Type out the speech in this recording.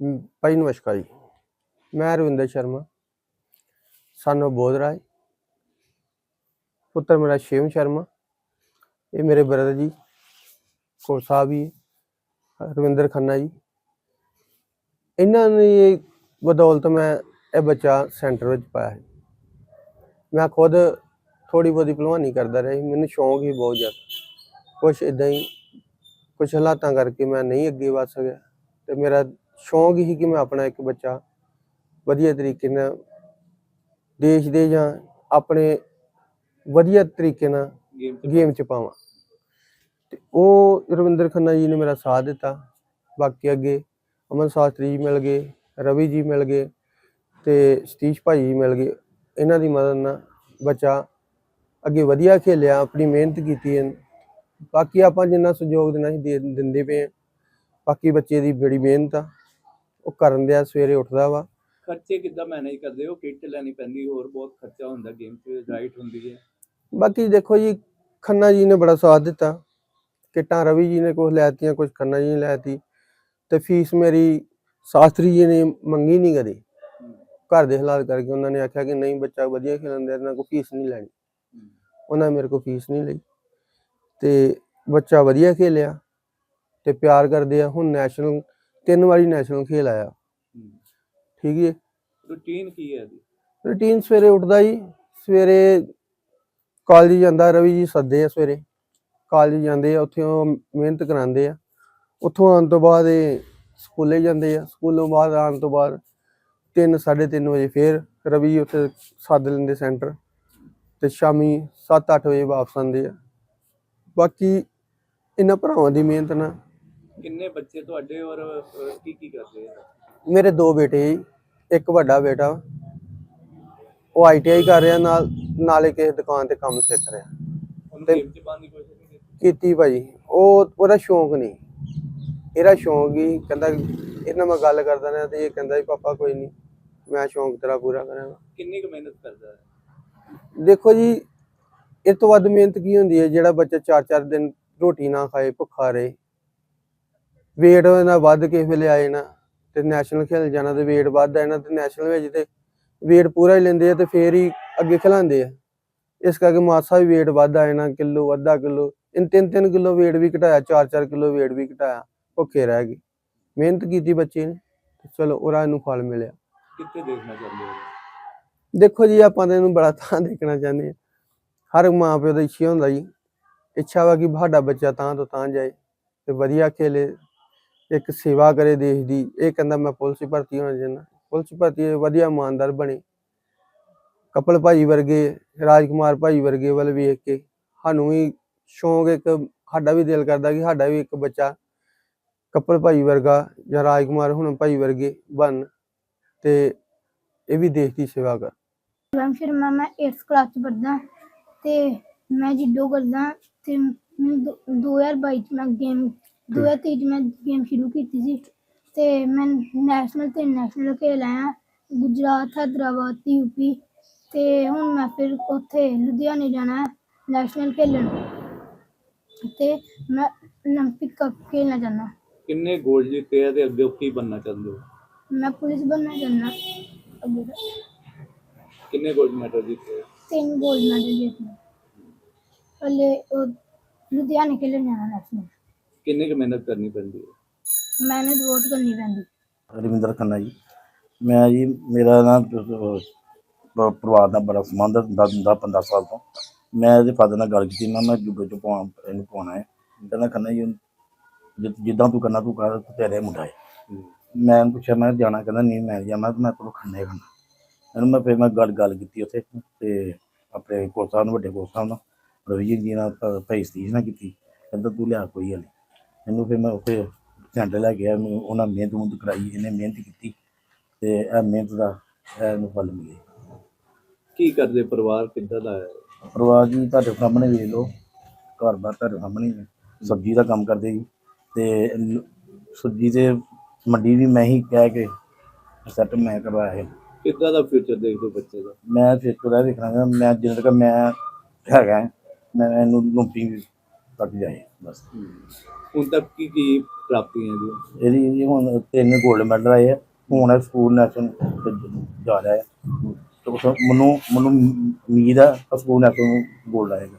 ਮ, ਭਾਈ ਨਮਸਕਾਰ ਜੀ। ਮੈਂ ਰਵਿੰਦਰ ਸ਼ਰਮਾ ਸਾਨੂੰ ਬੋਧ ਰਾਏ ਪੁੱਤਰ ਮੇਰਾ ਸ਼ਿਵਮ ਸ਼ਰਮਾ। ਇਹ ਮੇਰੇ ਬ੍ਰਦਰ ਜੀ ਕੋਲ ਸਾਹਿਬ ਜੀ ਰਵਿੰਦਰ ਖੰਨਾ ਜੀ। ਇਹਨਾਂ ਨੇ ਬਦੌਲਤ ਮੈਂ ਇਹ ਬੱਚਾ ਸੈਂਟਰ ਵਿੱਚ ਪਾਇਆ ਹੈ। ਮੈਂ ਖੁਦ ਥੋੜੀ ਬਹੁਤੀ ਭਲਵਾਨੀ ਕਰਦਾ ਰਿਹਾ ਸੀ। ਮੈਨੂੰ ਸ਼ੌਂਕ ਹੀ ਬਹੁਤ ਜ਼ਿਆਦਾ। ਕੁਛ ਇਦਾਂ ਹੀ ਕੁਛ ਹਾਲਾਤਾਂ ਕਰਕੇ ਮੈਂ ਨਹੀਂ ਅੱਗੇ ਵਧ ਸਕਿਆ। ਤੇ ਮੇਰਾ ਸ਼ੌਂਕ ਹੀ ਕਿ ਮੈਂ ਆਪਣਾ ਇੱਕ ਬੱਚਾ ਵਧੀਆ ਤਰੀਕੇ ਨਾਲ ਦੇਸ਼ ਦੇ ਜਾਂ ਆਪਣੇ ਵਧੀਆ ਤਰੀਕੇ ਨਾਲ ਗੇਮ ਚ ਪਾਵਾਂ। ਤੇ ਉਹ ਰਵਿੰਦਰ ਖੰਨਾ ਜੀ ਨੇ ਮੇਰਾ ਸਾਥ ਦਿੱਤਾ। ਬਾਕੀ ਅੱਗੇ ਅਮਨ ਸ਼ਾਸਤਰੀ ਜੀ ਮਿਲ ਗਏ ਰਵੀ ਜੀ ਮਿਲ ਗਏ ਤੇ ਸਤੀਸ਼ ਭਾਈ ਜੀ ਮਿਲ ਗਏ। ਇਹਨਾਂ ਦੀ ਮਦਦ ਨਾਲ ਬੱਚਾ ਅੱਗੇ ਵਧੀਆ ਖੇਲਿਆ ਆਪਣੀ ਮਿਹਨਤ ਕੀਤੀ ਹੈ। ਬਾਕੀ ਆਪਾਂ ਜਿੰਨਾ ਸਹਿਯੋਗ ਦੇਣਾ ਸੀ ਦੇ ਦਿੰਦੇ ਪਏ ਹਾਂ। ਬਾਕੀ ਬੱਚੇ ਦੀ ਬੜੀ ਮਿਹਨਤ ਆ। ਉਹ ਕਰਨ ਦਿਆ ਸਵੇਰੇ ਉੱਠਦਾ ਵਾ। ਖਰਚੇ ਕਿੱਦਾਂ ਮੈਨੇਜ ਕਰਦੇ? ਹੋ ਕਿੱਟ ਲੈਣੀ ਪੈਂਦੀ ਹੋਰ ਬਹੁਤ ਖਰਚਾ ਹੁੰਦਾ ਗੇਮ 'ਚ ਰਾਈਟ ਹੁੰਦੀ ਹੈ। ਬਾਕੀ ਦੇਖੋ ਜੀ ਖੰਨਾ ਜੀ ਨੇ ਬੜਾ ਸਾਥ ਦਿੱਤਾ। ਕਿੱਟਾਂ ਰਵੀ ਜੀ ਨੇ ਕੁਝ ਲੈਤੀਆਂ ਕੁਝ ਖੰਨਾ ਜੀ ਨੇ ਲੈਤੀ। ਤੇ ਫੀਸ ਮੇਰੀ ਸ਼ਾਸਤਰੀ ਜੀ ਨੇ ਮੰਗੀ ਨਹੀਂ ਕਦੇ। ਘਰ ਦੇ ਹਾਲਾਤ ਕਰਕੇ ਉਹਨਾਂ ਨੇ ਆਖਿਆ ਕਿ ਨਹੀਂ ਬੱਚਾ ਵਧੀਆ ਖੇਲਣ ਦੇ ਇਹਨਾਂ ਕੋਲ ਫੀਸ ਨਹੀਂ ਲੈਣੀ। ਉਹਨਾਂ ਮੇਰੇ ਕੋਲ ਫੀਸ ਨਹੀਂ ਲਈ। ਤੇ ਬੱਚਾ ਵਧੀਆ ਖੇਲਿਆ ਤੇ ਪਿਆਰ ਕਰਦੇ ਆ। ਹੁਣ ਨੈਸ਼ਨਲ ਤਿੰਨ ਵਾਰੀ ਨੈਸ਼ਨਲ ਖੇਲ ਆਇਆ। ਠੀਕ ਹੈ ਰੂਟੀਨ ਕੀ ਹੈ ਇਹਦੀ? ਰੂਟੀਨ ਸਵੇਰੇ ਉੱਠਦਾ ਜੀ। ਸਵੇਰੇ ਕਾਲਜ ਜਾਂਦਾ ਰਵੀ ਜੀ ਸੱਦੇ ਆ ਸਵੇਰੇ। ਕਾਲਜ ਜਾਂਦੇ ਆ ਉੱਥੇ ਉਹ ਮਿਹਨਤ ਕਰਾਉਂਦੇ ਆ। ਉੱਥੋਂ ਆਉਣ ਤੋਂ ਬਾਅਦ ਇਹ ਸਕੂਲੇ ਜਾਂਦੇ ਆ। ਸਕੂਲੋਂ ਬਾਅਦ ਆਉਣ ਤੋਂ ਬਾਅਦ 3 3:30 ਵਜੇ ਫੇਰ ਰਵੀ ਜੀ ਉੱਥੇ ਸੱਦ ਲੈਂਦੇ ਸੈਂਟਰ ਤੇ ਸ਼ਾਮੀ 7-8 ਵਜੇ ਵਾਪਸ ਆਉਂਦੇ ਆ। ਬਾਕੀ ਇਹਨਾਂ ਭਰਾਵਾਂ ਦੀ ਮਿਹਨਤ ਨਾਲ ਕਿੰਨੇ ਬੱਚੇ ਤੁਹਾਡੇ ਔਰ ਅਹ, ਕੀ ਕੀ ਕਰਦੇ ਆ? ਮੇਰੇ ਦੋ ਬੇਟੇ ਜੀ ਇੱਕ ਵੱਡਾ ਬੇਟਾ। ਉਹ ਆਈਟੀਆਈ ਕਰ ਰਿਹਾ ਨਾਲ ਨਾਲੇ ਕਿਸੇ ਦੁਕਾਨ ਤੇ ਕੰਮ ਸਿੱਖ ਰਿਹਾ। ਉਹਨੂੰ ਤੇ- ਗੇਮ 'ਚ ਪਾਉਣ ਦੀ ਕੋਸ਼ਿਸ਼ ਨਹੀਂ ਕੀਤੀ? ਕੀਤੀ ਭਾਜੀ। ਉਹ ਉਹਦਾ ਸ਼ੌਂਕ ਨਹੀਂ। ਇਹਦਾ ਸ਼ੌਂਕ ਹੀ ਕਹਿੰਦਾ ਇਹਨਾਂ ਮੈਂ ਗੱਲ ਕਰਦਾ ਰਿਹਾ ਤੇ ਇਹ ਕਹਿੰਦਾ ਵੀ ਪਾਪਾ ਕੋਈ ਨਹੀਂ ਮੈਂ ਸ਼ੌਂਕ ਤੇਰਾ ਪੂਰਾ ਕਰਾਂਗਾ। ਕਿੰਨੀ ਕੁ ਮਿਹਨਤ ਕਰਦਾ ਹੈ? ਦੇਖੋ ਜੀ ਇਸ ਤੋਂ ਵੱਧ ਮਿਹਨਤ ਕੀ ਹੁੰਦੀ ਹੈ? ਜਿਹੜਾ ਬੱਚਾ 4-4 ਦਿਨ ਰੋਟੀ ਨਾ ਖਾਏ ਭੁੱਖਾ ਰਹੇ। Weight ਇਹਨਾਂ ਵੱਧ ਕਿਸੇ ਵੇਲੇ ਆਏ ਨਾ ਤੇ ਨੈਸ਼ਨਲ ਖੇਲ ਜਾਣਾ ਤੇ weight ਵੱਧ ਨਾ ਤੇ ਨੈਸ਼ਨਲ ਵਿੱਚ ਤੇ weight ਪੂਰਾ ਹੀ ਲੈਂਦੇ ਆ ਤੇ ਫੇਰ ਹੀ ਅੱਗੇ ਖਿਲਾਉਂਦੇ ਆ। ਇਸ ਕਰਕੇ ਮਾਸਾ ਵੀ weight ਵੱਧ ਆਏ ਨਾ ਕਿਲੋ ਅੱਧਾ ਕਿਲੋ ਇਨ 3-3 ਕਿਲੋ weight ਵੀ ਘਟਾਇਆ 4-4 ਕਿਲੋ weight ਵੀ ਘਟਾਇਆ ਭੁੱਖੇ ਰਹਿ ਗਏ। ਮਿਹਨਤ ਕੀਤੀ ਬੱਚੇ ਨੇ ਚਲੋ ਉਹਦਾ ਇਹਨੂੰ ਫਲ ਮਿਲਿਆ। ਕਿੱਥੇ ਦੇਖਣਾ ਚਾਹੁੰਦੇ ਹੋ? ਦੇਖੋ ਜੀ ਆਪਾਂ ਤਾਂ ਇਹਨੂੰ ਬੜਾ ਤਾਂ ਦੇਖਣਾ ਚਾਹੁੰਦੇ ਹਾਂ। ਹਰ ਮਾਂ ਪਿਓ ਦਾ ਇੱਛਾ ਹੁੰਦਾ ਜੀ ਇੱਛਾ ਵਾ ਕਿ ਸਾਡਾ ਬੱਚਾ ਤਾਂ ਤੋਂ ਤਾਂ ਜਾਏ ਤੇ ਵਧੀਆ ਖੇਲੇ ਇੱਕ ਸੇਵਾ ਕਰੇ ਦੇਸ਼ ਦੀ। ਇਹ ਕਹਿੰਦਾ ਮੈਂ ਪੁਲਿਸ 'ਚ ਭਰਤੀ ਹੋਣਾ ਚਾਹੁੰਦਾ ਪੁਲਿਸ ਭਰਤੀ ਵਧੀਆ ਇਮਾਨਦਾਰ ਬਣੇ। ਕਪਲ ਭਾਈ ਵਰਗੇ, ਰਾਜਕੁਮਾਰ ਭਾਈ ਵਰਗੇ ਵੱਲ ਵੇਖ ਕੇ ਸਾਨੂੰ ਵੀ ਸ਼ੌਂਕ ਇੱਕ, ਸਾਡਾ ਵੀ ਦਿਲ ਕਰਦਾ ਕਿ ਸਾਡਾ ਵੀ ਇੱਕ ਬੱਚਾ ਕਪਲ ਭਾਈ ਵਰਗਾ ਜਾਂ ਰਾਜਕੁਮਾਰ ਹੁਣ ਭਾਈ ਵਰਗੇ ਬਣ ਤੇ ਇਹ ਵੀ ਦੇਸ਼ ਦੀ ਸੇਵਾ ਕਰ। ਸ਼ਿਵਮ ਸ਼ਰਮਾ ਮੈਂ 8th ਕਲਾਸ ਚ ਪੜ੍ਹਦਾ ਤੇ ਮੈਂ ਜਿੱਡੋ ਕਰਦਾ ਤੇ ਦੋ- 2022 ਚ ਮੈਂ ਗੇਮ 2023 ਚ ਮੈਂ ਗੇਮ ਸ਼ੁਰੂ ਕੀਤੀ ਸੀ ਤੇ ਮੈਂ ਨੈਸ਼ਨਲ ਤੇ ਨੈਸ਼ਨਲ ਖੇਲ ਆਇਆ ਗੁਜਰਾਤ ਹੈਦਰਾਬਾਦ ਤੇ ਯੂਪੀ ਤੇ ਹੁਣ ਮੈਂ ਫਿਰ ਉੱਥੇ ਲੁਧਿਆਣੇ ਜਾਣਾ ਹੈ ਨੈਸ਼ਨਲ ਖੇਲਣ ਤੇ ਮੈਂ 올림픽 ਕੱਪ ਖੇਲਣਾ ਚਾਹੁੰਦਾ ਕਿੰਨੇ ਗੋਲਡ ਜਿੱਤੇ ਆ ਤੇ ਅੱਗੇ ਕੀ ਬਣਨਾ ਚਾਹੁੰਦੇ ਹੋ ਮੈਂ ਪੁਲਿਸ ਬਣਨਾ ਚਾਹੁੰਦਾ ਅੱਗੇ ਕਿੰਨੇ ਗੋਲਡ ਮੈਡਲ ਜਿੱਤੇ ਆ? ਤਿੰਨ ਗੋਲਡ ਮੈਡਲ ਜਿੱਤਨੇ ਹਲੇ ਉਹ ਲੁਧਿਆਣੇ ਖੇਲਣ ਜਾਣਾ ਨੈਸ਼ਨਲ ਕਿੰਨੀ ਕੁ ਮਿਹਨਤ ਕਰਨੀ ਪੈਂਦੀ ਹੈ? ਮਿਹਨਤ ਬਹੁਤ ਕਰਨੀ ਪੈਂਦੀ। ਰਵਿੰਦਰ ਖੰਨਾ ਜੀ ਮੈਂ ਜੀ ਮੇਰਾ ਨਾ ਪ- ਪਰਿਵਾਰ ਨਾਲ ਬੜਾ ਸੰਬੰਧ ਹੁੰਦਾ ਹੁੰਦਾ 15 ਸਾਲ ਤੋਂ। ਮੈਂ ਇਹਦੇ ਫਾਦਰ ਨਾਲ ਗੱਲ ਕੀਤੀ ਮੈਂ ਮੈਂ ਜੁੱਡੋ ਚ ਪਾਉਣ ਇਹਨੂੰ ਪਾਉਣਾ ਹੈ। ਕਹਿੰਦਾ ਖੰਨਾ ਜੀ ਜਿ- ਜਿੱਦਾਂ ਤੂੰ ਕਰਨਾ ਤੂੰ ਕਰ ਤੇਰੇ ਮੁੰਡਾ ਹੈ। ਮੈਂ ਉਹਨੂੰ ਪੁੱਛਿਆ ਮੈਂ ਜਾਣਾ ਕਹਿੰਦਾ ਨਹੀਂ ਮੈਂ ਨਹੀਂ ਜਾਣਾ ਮੈਂ ਤੈਨੂੰ ਖੰਨੇ ਖੰਨਾ। ਇਹਨੂੰ ਮੈਂ ਫਿਰ ਮੈਂ ਗੱਲ ਗੱਲ ਕੀਤੀ ਉੱਥੇ ਤੇ ਆਪਣੇ ਕੋਚ ਸਾਹਿਬ ਨੂੰ ਵੱਡੇ ਕੋਚ ਸਾਹਿਬ ਨਾਲ ਰਵੀ ਜੀ ਨਾਲ ਭਾਈ ਸਤੀਸ਼ ਨਾਲ ਕੀਤੀ। ਕਹਿੰਦਾ ਤੂੰ ਲਿਆ ਕੋਈ ਹਲੇ ਇਹਨੂੰ ਫਿਰ ਮੈਂ ਉੱਥੇ ਸੈਂਟਰ ਲੈ ਗਿਆ ਮੈਨੂੰ ਉਹਨਾਂ ਮਿਹਨਤ ਮੁਹਨਤ ਕਰਾਈ ਇਹਨੇ ਮਿਹਨਤ ਕੀਤੀ ਤੇ ਇਹ ਮਿਹਨਤ ਦਾ ਇਹ ਇਹਨੂੰ ਫਲ ਮਿਲੇ। ਕੀ ਕਰਦੇ ਪਰਿਵਾਰ? ਕਿੱਦਾਂ ਦਾ ਹੈ? ਪਰਿਵਾਰ ਜੀ ਤੁਹਾਡੇ ਸਾਹਮਣੇ ਵੇਖ ਲਓ ਘਰ ਬਾਰ ਤੁਹਾਡੇ ਸਾਹਮਣੇ ਹੀ ਹੈ। ਸਬਜ਼ੀ ਦਾ ਕੰਮ ਕਰਦੇ ਜੀ ਤੇ ਲ- ਸਬਜ਼ੀ ਤੇ ਮੰਡੀ ਵੀ ਮੈਂ ਹੀ ਕਹਿ ਕੇ ਸੈੱਟ ਮੈਂ ਕਰਵਾਇਆ ਹੈ ਕਿੱਦਾਂ ਦਾ ਫਿਊਚਰ ਦੇਖਦੇ ਹੋ ਬੱਚੇ ਦਾ? ਮੈਂ ਫਿਰ ਤੋਂ ਵੇਖਣਾ ਮੈਂ ਜਿੰਨਾ ਤੱਕ ਮੈਂ ਹੈਗਾ ਮੈਂ ਇਹਨੂੰ ਲੰਪੀ ਤੱਕ ਜਾਏ ਬਸ। ਹੁਣ ਤੱਕ ਕੀ ਕੀ ਪ੍ਰਾਪਤੀਆਂ ਜੀ? ਇਹਦੀ ਜੀ ਹੁਣ ਤਿੰਨ 골ਡ ਮੈਡਲ ਆਏ ਆ, ਹੁਣ ਇਹ ਸਕੂਲ ਨੈਸ਼ਨਲ ਜਾ ਰਿਹਾ ਹੈ। ਤੇ ਉਸ ਮੈਨੂੰ ਮੈਨੂੰ ਉਮੀਦ ਹੈ ਕਿ ਸਕੂਲ ਨੈਸ਼ਨਲ ਨੂੰ 골ਡ ਆਏਗਾ।